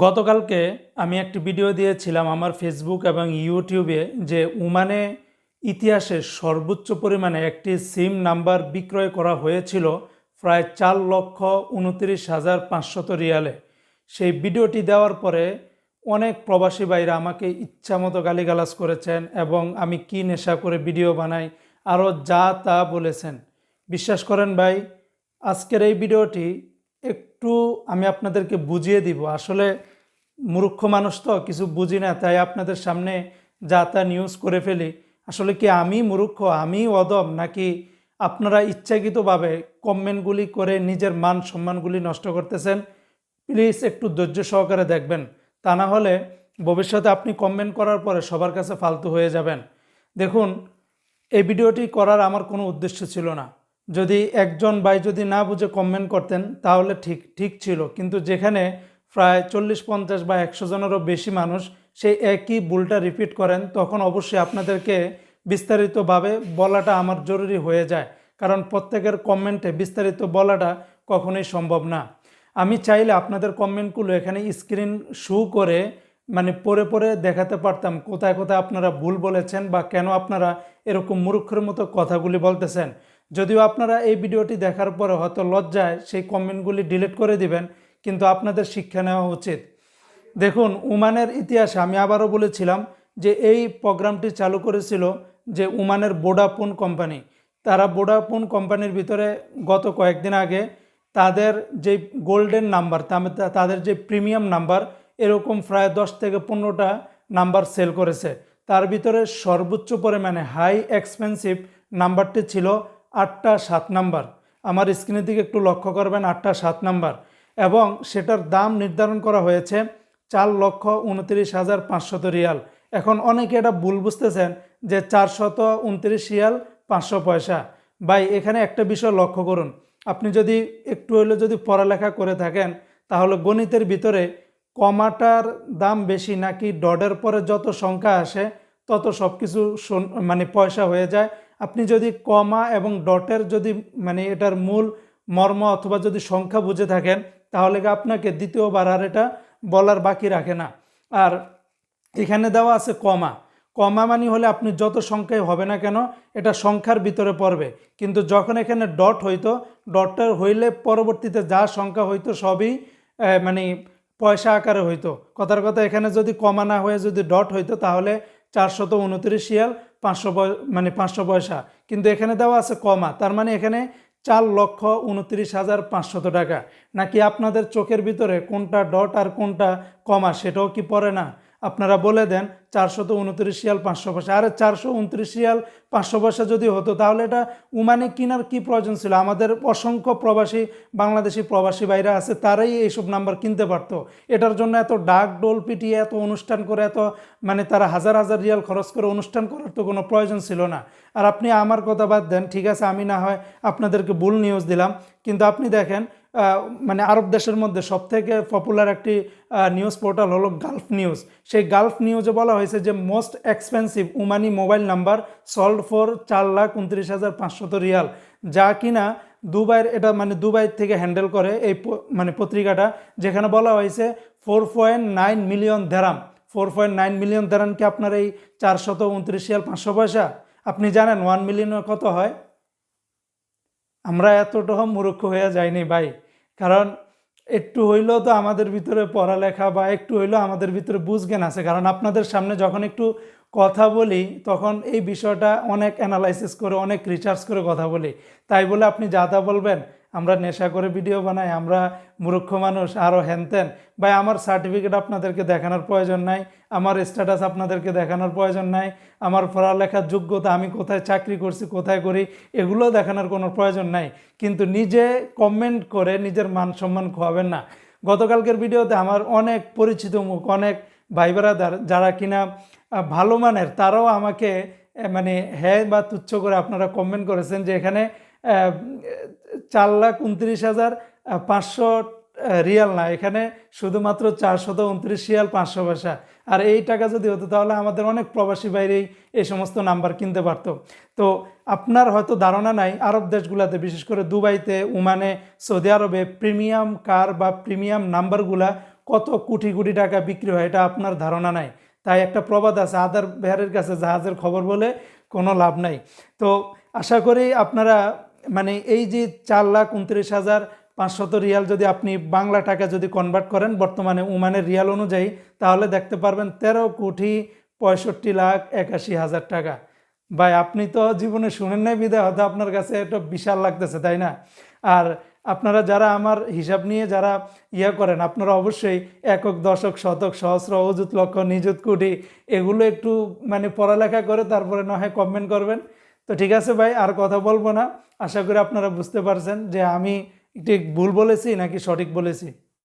গতকালকে আমি একটি ভিডিও দিয়েছিলাম আমার ফেসবুক এবং ইউটিউবে যে উমানে ইতিহাসে সর্বোচ্চ পরিমাণে একটি সিম নাম্বার বিক্রয় করা হয়েছিল প্রায় চার লক্ষ উনত্রিশ হাজার পাঁচশত রিয়ালে। সেই ভিডিওটি দেওয়ার পরে অনেক প্রবাসী ভাইরা আমাকে ইচ্ছামতো গালিগালাজ করেছেন এবং আমি কি নেশা করে ভিডিও বানাই আরও যা তা বলেছেন। বিশ্বাস করেন ভাই, আজকের এই ভিডিওটি একটু আমি আপনাদেরকে বুঝিয়ে দিব। আসলে মূর্খ মানুষ তো কিছু বুঝি না, তাই আপনাদের সামনে যা তা নিউজ করে ফেলি। আসলে কি আমি মূর্খ, আমি অদম নাকি আপনারা ইচ্ছাকৃতভাবে কমেন্টগুলি করে নিজের মান সম্মানগুলি নষ্ট করতেছেন? প্লিজ একটু ধৈর্য সহকারে দেখবেন। তা না হলে ভবিষ্যতে আপনি কমেন্ট করার পরে সবার কাছে ফালতু হয়ে যাবেন। দেখুন, এই ভিডিওটি করার আমার কোনো উদ্দেশ্য ছিল না। যদি একজন ভাই যদি না বুঝে কমেন্ট করতেন, তাহলে ঠিক ঠিক ছিল। কিন্তু যেখানে প্রায় চল্লিশ, পঞ্চাশ বা একশো জনেরও বেশি মানুষ সেই একই ভুলটা রিপিট করেন, তখন অবশ্যই আপনাদেরকে বিস্তারিতভাবে বলাটা আমার জরুরি হয়ে যায়। কারণ প্রত্যেকের কমেন্টে বিস্তারিত বলাটা কখনোই সম্ভব না। আমি চাইলে আপনাদের কমেন্টগুলো এখানে স্ক্রিন শু করে মানে পরে পরে দেখাতে পারতাম কোথায় কোথায় আপনারা ভুল বলেছেন বা কেন আপনারা এরকম মূর্খের মতো কথাগুলি বলতেছেন। যদিও আপনারা এই ভিডিওটি দেখার পরে হয়তো লজ্জায় সেই কমেন্টগুলি ডিলিট করে দিবেন, কিন্তু আপনাদের শিক্ষা নেওয়া উচিত। দেখুন, উমানের ইতিহাসে আমি আবারও বলেছিলাম যে এই প্রোগ্রামটি চালু করেছিল যে উমানের বোডাফোন কোম্পানি। তারা বোডাফোন কোম্পানির ভিতরে গত কয়েকদিন আগে তাদের যে গোল্ডেন নাম্বার তাদের যে প্রিমিয়াম নাম্বার, এরকম প্রায় দশ থেকে পনেরোটা নাম্বার সেল করেছে। তার ভিতরে সর্বোচ্চ পরিমাণে হাই এক্সপেন্সিভ নাম্বারটি ছিল আটটা সাত নাম্বার। আমার স্ক্রিনের দিকে একটু লক্ষ্য করবেন, আটটা সাত নাম্বার। এবং সেটার দাম নির্ধারণ করা হয়েছে চার লক্ষ উনত্রিশ হাজার পাঁচশত রিয়াল। এখন অনেকে এটা ভুল বুঝতেছেন যে চারশত উনত্রিশ রিয়াল পাঁচশো পয়সা। ভাই, এখানে একটা বিষয় লক্ষ্য করুন। আপনি যদি একটু হলেও যদি পড়ালেখা করে থাকেন, তাহলে গণিতের ভিতরে কমাটার দাম বেশি নাকি ডডের পরে যত সংখ্যা আসে, তত সব কিছু মানে পয়সা হয়ে যায়। আপনি যদি কমা এবং ডটের যদি মানে এটার মূল মর্ম অথবা যদি সংখ্যা বুঝে থাকেন, তাহলে আপনাকে দ্বিতীয়বার আর এটা বলার বাকি রাখে না। আর এখানে দেওয়া আছে কমা। কমা মানি হলে আপনি যত সংখ্যায় হবে না কেন, এটা সংখ্যার ভিতরে পড়বে। কিন্তু যখন এখানে ডট হইতো ডটটা হইলে পরবর্তীতে যা সংখ্যা হইতো সবই মানে পয়সা আকারে হইতো। কথার কথা, এখানে যদি কমা না হয়ে যদি ডট হইতো, তাহলে চারশত উনত্রিশ শিয়াল পাঁচশো মানে পাঁচশো পয়সা। কিন্তু এখানে দেওয়া আছে কমা। তার মানে এখানে চার লক্ষ উনত্রিশ হাজার পাঁচশত টাকা। নাকি আপনাদের চোখের ভিতরে কোনটা ডট আর কোনটা কমা, সেটাও কি পড়ে না? আপনারা বলে দেন চারশত উনত্রিশ শিয়াল, পাঁচশো পয়সা আরে চারশো উনত্রিশ শিয়াল, পাঁচশো পয়সা যদি হতো, তাহলে এটা উমানে কেনার কি প্রয়োজন ছিল? আমাদের অসংখ্য প্রবাসী, বাংলাদেশি প্রবাসী বাইরে আছে, তারাই এইসব নাম্বার কিনতে পারতো। এটার জন্য এত ডাক ডোল পিটিয়ে, এত অনুষ্ঠান করে, এত মানে তারা হাজার হাজার রিয়াল খরচ করে অনুষ্ঠান করার তো কোনো প্রয়োজন ছিল না। আর আপনি আমার কথা বাদ দেন, ঠিক আছে, আমি না হয় আপনাদেরকে ভুল নিউজ দিলাম, কিন্তু আপনি দেখেন মানে আরব দেশের মধ্যে সবথেকে পপুলার একটি নিউজ পোর্টাল হলো গালফ নিউজ সেই গালফ নিউজে বলা হয়েছে যে most expensive Omani mobile number sold for চার লাখ উনত্রিশ হাজার পাঁচশত রিয়াল, যা কিনা দুবাইয়ের, এটা মানে দুবাই থেকে হ্যান্ডেল করে এই মানে পত্রিকাটা, যেখানে বলা হয়েছে four point nine million dirham four point nine million dirham কি আপনার এই চারশত উনত্রিশ রিয়াল পাঁচশো পয়সা? আপনি জানেন ওয়ান মিলিয়নের কত হয়? আমরা এতটা মূর্খ হয়ে যাইনি ভাই। কারণ একটু হইলেও তো আমাদের ভিতরে পড়ালেখা বা একটু হইলেও আমাদের ভিতরে বুঝজ্ঞান আছে। কারণ আপনাদের সামনে যখন একটু কথা বলি, তখন এই বিষয়টা অনেক অ্যানালাইসিস করে, অনেক রিসার্চ করে কথা বলি। তাই বলে আপনি যা তা বলবেন আমরা নেশা করে ভিডিও বানাই, আমরা মূর্খ মানুষ আরও হ্যানত্যান ভাই, আমার সার্টিফিকেট আপনাদেরকে দেখানোর প্রয়োজন নাই, আমার স্ট্যাটাস আপনাদেরকে দেখানোর প্রয়োজন নাই, আমার পড়ালেখার যোগ্যতা আমি কোথায় চাকরি করছি, কোথায় করি, এগুলো দেখানোর কোনো প্রয়োজন নাই। কিন্তু নিজে কমেন্ট করে নিজের মান সম্মান খোয়াবেন না। গতকালকের ভিডিওতে আমার অনেক পরিচিত মুখ, অনেক ভাই বেড়াদার যারা কিনা ভালো মানের, তারাও আমাকে মানে হ্যাঁ বা তুচ্ছ করে আপনারা কমেন্ট করেছেন যে এখানে চার লাখ উনত্রিশ হাজার পাঁচশো রিয়াল না। এখানে শুধুমাত্র চারশত উনত্রিশ রিয়াল, পাঁচশো পয়সা। আর এই টাকা যদি হতো তাহলে আমাদের অনেক প্রবাসী বাইরেই এই সমস্ত নাম্বার কিনতে পারতো। তো আপনার হয়তো ধারণা নাই, আরব দেশগুলোতে, বিশেষ করে দুবাইতে, উমানে, সৌদি আরবে, প্রিমিয়াম কার বা প্রিমিয়াম নাম্বারগুলা কত কোটি কোটি টাকা বিক্রি হয়, এটা আপনার ধারণা নাই। তাই একটা প্রবাদ আছে, আদার বেহারের কাছে জাহাজের খবর বলে কোনো লাভ নাই। তো আশা করি আপনারা মানে এই যে চার লাখ উনত্রিশ হাজার পাঁচশত রিয়াল যদি আপনি বাংলা টাকা যদি কনভার্ট করেন, বর্তমানে ওমানের রিয়াল অনুযায়ী, তাহলে দেখতে পারবেন তেরো কোটি পঁয়ষট্টি লাখ একাশি হাজার টাকা। ভাই, আপনি তো জীবনে শুনেন নাই বিদায়, হয়তো আপনার কাছে এটা বিশাল লাগতেছে, তাই না? আর আপনারা যারা আমার হিসাব নিয়ে যারা ইয়া করেন, আপনারা অবশ্যই একক, দশক, শতক, সহস্র, অযুত, লক্ষ, নিযুত, কোটি, এগুলো একটু মানে পড়ালেখা করে তারপরে না হয় কমেন্ট করবেন। তো ঠিক আছে ভাই, আর কথা বলব না। আশা করি আপনারা বুঝতে পারছেন যে আমি ঠিক ভুল বলেছি নাকি সঠিক বলেছি।